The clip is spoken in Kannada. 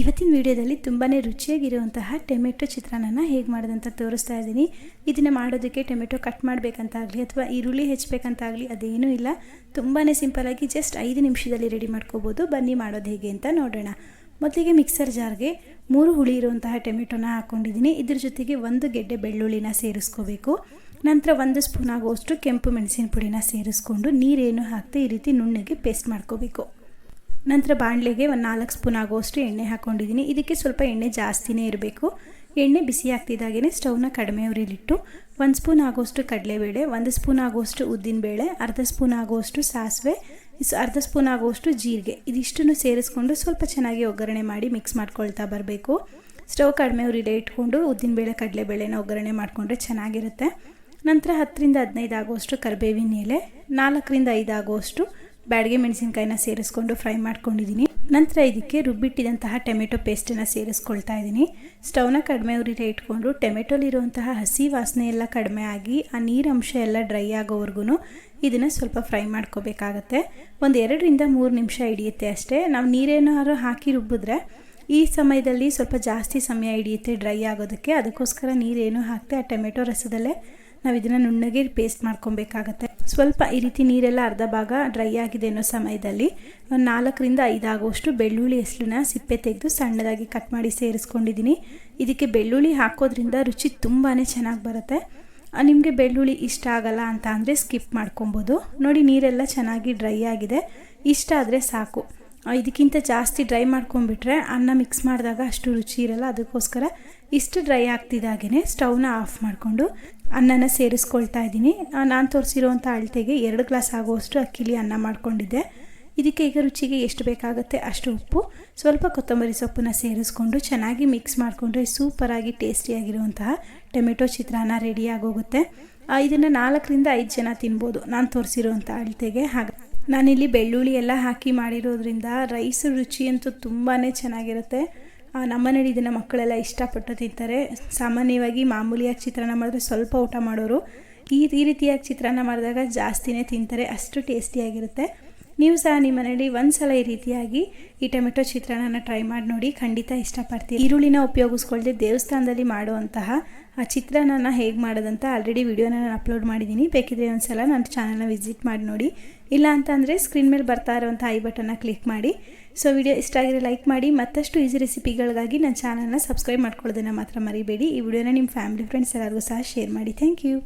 ಇವತ್ತಿನ ವಿಡಿಯೋದಲ್ಲಿ ತುಂಬಾ ರುಚಿಯಾಗಿರುವಂತಹ ಟೊಮೆಟೊ ಚಿತ್ರಾನ್ನ ಹೇಗೆ ಮಾಡೋದಂತ ತೋರಿಸ್ತಾ ಇದ್ದೀನಿ. ಇದನ್ನು ಮಾಡೋದಕ್ಕೆ ಟೊಮೆಟೊ ಕಟ್ ಮಾಡಬೇಕಂತಾಗಲಿ ಅಥವಾ ಈರುಳ್ಳಿ ಹೆಚ್ಚಬೇಕಂತಾಗಲಿ ಅದೇನೂ ಇಲ್ಲ. ತುಂಬಾ ಸಿಂಪಲಾಗಿ ಜಸ್ಟ್ ಐದು ನಿಮಿಷದಲ್ಲಿ ರೆಡಿ ಮಾಡ್ಕೋಬೋದು. ಬನ್ನಿ ಮಾಡೋದು ಹೇಗೆ ಅಂತ ನೋಡೋಣ. ಮೊದಲಿಗೆ ಮಿಕ್ಸರ್ ಜಾರ್ಗೆ ಮೂರು ಹುಳಿ ಇರುವಂತಹ ಟೊಮೆಟೊನ ಹಾಕ್ಕೊಂಡಿದ್ದೀನಿ ಇದ್ರ ಜೊತೆಗೆ ಒಂದು ಗೆಡ್ಡೆ ಬೆಳ್ಳುಳ್ಳಿನ ಸೇರಿಸ್ಕೋಬೇಕು. ನಂತರ ಒಂದು ಸ್ಪೂನ್ ಆಗುವಷ್ಟು ಕೆಂಪು ಮೆಣಸಿನ ಪುಡಿನ ಸೇರಿಸ್ಕೊಂಡು ನೀರೇನು ಹಾಕ್ತಾ ಈ ರೀತಿ ನುಣ್ಣಗೆ ಪೇಸ್ಟ್ ಮಾಡ್ಕೋಬೇಕು. ನಂತರ ಬಾಣಲೆಗೆ ಒಂದು ನಾಲ್ಕು ಸ್ಪೂನ್ ಆಗುವಷ್ಟು ಎಣ್ಣೆ ಹಾಕ್ಕೊಂಡಿದ್ದೀನಿ ಇದಕ್ಕೆ ಸ್ವಲ್ಪ ಎಣ್ಣೆ ಜಾಸ್ತಿನೇ ಇರಬೇಕು. ಎಣ್ಣೆ ಬಿಸಿ ಆಗ್ತಿದ್ದಾಗೇ ಸ್ಟವ್ನ ಕಡಿಮೆ ಉರಿಲಿಟ್ಟು ಒಂದು ಸ್ಪೂನ್ ಆಗುವಷ್ಟು ಕಡಲೆಬೇಳೆ, ಒಂದು ಸ್ಪೂನ್ ಆಗುವಷ್ಟು ಉದ್ದಿನಬೇಳೆ ಅರ್ಧ ಸ್ಪೂನ್ ಆಗುವಷ್ಟು ಸಾಸಿವೆ ಅರ್ಧ ಸ್ಪೂನ್ ಆಗುವಷ್ಟು ಜೀರಿಗೆ. ಇದಿಷ್ಟನ್ನು ಸೇರಿಸ್ಕೊಂಡು ಸ್ವಲ್ಪ ಚೆನ್ನಾಗಿ ಒಗ್ಗರಣೆ ಮಾಡಿ ಮಿಕ್ಸ್ ಮಾಡ್ಕೊಳ್ತಾ ಬರಬೇಕು. ಸ್ಟವ್ ಕಡಿಮೆ ಉರಿಲೆ ಇಟ್ಕೊಂಡು ಉದ್ದಿನಬೇಳೆ ಕಡಲೆಬೇಳೆನ ಒಗ್ಗರಣೆ ಮಾಡಿಕೊಂಡ್ರೆ ಚೆನ್ನಾಗಿರುತ್ತೆ. ನಂತರ ಹತ್ತರಿಂದ ಹದಿನೈದು ಆಗುವಷ್ಟು ಕರಿಬೇವಿನ ಎಲೆ, ನಾಲ್ಕರಿಂದ ಐದು ಆಗುವಷ್ಟು ಬ್ಯಾಡಿಗೆ ಮೆಣಸಿನ್ಕಾಯಿನ ಸೇರಿಸ್ಕೊಂಡು ಫ್ರೈ ಮಾಡ್ಕೊಂಡಿದ್ದೀನಿ. ನಂತರ ಇದಕ್ಕೆ ರುಬ್ಬಿಟ್ಟಿದಂತಹ ಟೊಮೆಟೊ ಪೇಸ್ಟನ್ನು ಸೇರಿಸ್ಕೊಳ್ತಾ ಇದ್ದೀನಿ. ಸ್ಟೌವ್ನ ಕಡಿಮೆ ಉರಿಲೇ ಇಟ್ಕೊಂಡು ಟೊಮೆಟೊಲಿರುವಂತಹ ಹಸಿ ವಾಸನೆ ಎಲ್ಲ ಕಡಿಮೆ ಆಗಿ ಆ ನೀರಂಶ ಎಲ್ಲ ಡ್ರೈ ಆಗೋವರೆಗೂ ಇದನ್ನು ಸ್ವಲ್ಪ ಫ್ರೈ ಮಾಡ್ಕೋಬೇಕಾಗತ್ತೆ. ಒಂದು ಎರಡರಿಂದ ಮೂರು ನಿಮಿಷ ಹಿಡಿಯುತ್ತೆ ಅಷ್ಟೇ. ನಾವು ನೀರೇನಾದ್ರು ಹಾಕಿ ರುಬ್ಬಿದ್ರೆ ಈ ಸಮಯದಲ್ಲಿ ಸ್ವಲ್ಪ ಜಾಸ್ತಿ ಸಮಯ ಹಿಡಿಯುತ್ತೆ ಡ್ರೈ ಆಗೋದಕ್ಕೆ. ಅದಕ್ಕೋಸ್ಕರ ನೀರೇನು ಹಾಕ್ತೆ ಆ ಟೊಮೆಟೊ ರಸದಲ್ಲೇ ನಾವು ಇದನ್ನು ನುಣ್ಣಗೆ ಪೇಸ್ಟ್ ಮಾಡ್ಕೊಬೇಕಾಗತ್ತೆ. ಸ್ವಲ್ಪ ಈ ರೀತಿ ನೀರೆಲ್ಲ ಅರ್ಧ ಭಾಗ ಡ್ರೈ ಆಗಿದೆ ಅನ್ನೋ ಸಮಯದಲ್ಲಿ ನಾಲ್ಕರಿಂದ ಐದಾಗುವಷ್ಟು ಬೆಳ್ಳುಳ್ಳಿ ಹೆಸರನ್ನ ಸಿಪ್ಪೆ ತೆಗೆದು ಸಣ್ಣದಾಗಿ ಕಟ್ ಮಾಡಿ ಸೇರಿಸ್ಕೊಂಡಿದ್ದೀನಿ. ಇದಕ್ಕೆ ಬೆಳ್ಳುಳ್ಳಿ ಹಾಕೋದ್ರಿಂದ ರುಚಿ ತುಂಬಾ ಚೆನ್ನಾಗಿ ಬರುತ್ತೆ. ನಿಮಗೆ ಬೆಳ್ಳುಳ್ಳಿ ಇಷ್ಟ ಆಗಲ್ಲ ಅಂತ ಅಂದರೆ ಸ್ಕಿಪ್ ಮಾಡ್ಕೊಬೋದು. ನೋಡಿ, ನೀರೆಲ್ಲ ಚೆನ್ನಾಗಿ ಡ್ರೈ ಆಗಿದೆ. ಇಷ್ಟ ಆದರೆ ಸಾಕು. ಇದಕ್ಕಿಂತ ಜಾಸ್ತಿ ಡ್ರೈ ಮಾಡ್ಕೊಂಡ್ಬಿಟ್ರೆ ಅನ್ನ ಮಿಕ್ಸ್ ಮಾಡಿದಾಗ ಅಷ್ಟು ರುಚಿ ಇರಲ್ಲ. ಅದಕ್ಕೋಸ್ಕರ ಇಷ್ಟು ಡ್ರೈ ಆಗ್ತಿದ್ದಾಗೇ ಸ್ಟವ್ನ ಆಫ್ ಮಾಡಿಕೊಂಡು ಅನ್ನನ ಸೇರಿಸ್ಕೊಳ್ತಾ ಇದ್ದೀನಿ. ನಾನು ತೋರಿಸಿರುವಂಥ ಅಳತೆಗೆ ಎರಡು ಗ್ಲಾಸ್ ಆಗುವಷ್ಟು ಅಕ್ಕಿಲಿ ಅನ್ನ ಮಾಡ್ಕೊಂಡಿದ್ದೆ. ಇದಕ್ಕೆ ಈಗ ರುಚಿಗೆ ಎಷ್ಟು ಬೇಕಾಗುತ್ತೆ ಅಷ್ಟು ಉಪ್ಪು. ಸ್ವಲ್ಪ ಕೊತ್ತಂಬರಿ ಸೊಪ್ಪನ್ನ ಸೇರಿಸ್ಕೊಂಡು ಚೆನ್ನಾಗಿ ಮಿಕ್ಸ್ ಮಾಡಿಕೊಂಡ್ರೆ ಸೂಪರಾಗಿ ಟೇಸ್ಟಿಯಾಗಿರುವಂತಹ ಟೊಮೆಟೊ ಚಿತ್ರಾನ್ನ ರೆಡಿಯಾಗೋಗುತ್ತೆ ಇದನ್ನು ನಾಲ್ಕರಿಂದ ಐದು ಜನ ತಿನ್ಬೋದು. ನಾನು ತೋರಿಸಿರುವಂಥ ಅಳತೆಗೆ ಹಾಗೆ ನಾನಿಲ್ಲಿ ಬೆಳ್ಳುಳ್ಳಿ ಎಲ್ಲ ಹಾಕಿ ಮಾಡಿರೋದ್ರಿಂದ ರೈಸ್ ರುಚಿ ಅಂತೂ ತುಂಬಾ ಚೆನ್ನಾಗಿರುತ್ತೆ. ನಮ್ಮನೇಲಿ ಇದನ್ನು ಮಕ್ಕಳೆಲ್ಲ ಇಷ್ಟಪಟ್ಟು ತಿಂತಾರೆ. ಸಾಮಾನ್ಯವಾಗಿ ಮಾಮೂಲಿಯಾಗಿ ಚಿತ್ರಾನ್ನ ಮಾಡಿದ್ರೆ ಸ್ವಲ್ಪ ಊಟ ಮಾಡೋರು. ಈ ಈ ರೀತಿಯಾಗಿ ಚಿತ್ರಾನ್ನ ಮಾಡಿದಾಗ ಜಾಸ್ತಿನೇ ತಿಂತಾರೆ. ಅಷ್ಟು ಟೇಸ್ಟಿಯಾಗಿರುತ್ತೆ ನೀವು ಸಹ ನಿಮ್ಮ ಮನೇಲಿ ಒಂದು ಸಲ ಈ ರೀತಿಯಾಗಿ ಈ ಟೊಮೆಟೊ ಚಿತ್ರಾನ್ನ ಟ್ರೈ ಮಾಡಿ ನೋಡಿ, ಖಂಡಿತ ಇಷ್ಟಪಡ್ತೀವಿ ಈರುಳ್ಳಿನ ಉಪಯೋಗಿಸ್ಕೊಳ್ಳದೆ ದೇವಸ್ಥಾನದಲ್ಲಿ ಮಾಡುವಂತಹ ಆ ಚಿತ್ರಾನ್ನ ಹೇಗೆ ಮಾಡೋದಂತ ಆಲ್ರೆಡಿ ವಿಡಿಯೋನ ನಾನು ಅಪ್ಲೋಡ್ ಮಾಡಿದ್ದೀನಿ. ಬೇಕಿದ್ರೆ ಒಂದು ಸಲ ನನ್ನ ಚಾನಲ್ನ ವಿಸಿಟ್ ಮಾಡಿ ನೋಡಿ. ಇಲ್ಲ ಅಂತಂದರೆ ಸ್ಕ್ರೀನ್ ಮೇಲೆ ಬರ್ತಾ ಇರುವಂಥ ಐ ಬಟನ್ನ ಕ್ಲಿಕ್ ಮಾಡಿ. ಸೊ ವಿಡಿಯೋ ಇಷ್ಟ ಆಗಿದ್ರೆ ಲೈಕ್ ಮಾಡಿ. ಮತ್ತಷ್ಟು ಈಸಿ ರೆಸಿಪಿಗಳಿಗಾಗಿ ನನ್ನ ಚಾನಲ್ನ ಸಬ್ಸ್ಕ್ರೈಬ್ ಮಾಡ್ಕೊಳ್ಳೋದನ್ನು ಮಾತ್ರ ಮರಿಬೇಡಿ. ಈ ವಿಡಿಯೋನ ನಿಮ್ಮ ಫ್ಯಾಮಿಲಿ ಫ್ರೆಂಡ್ಸ್ ಎಲ್ಲರಿಗೂ ಸಹ ಶೇರ್ ಮಾಡಿ. Thank you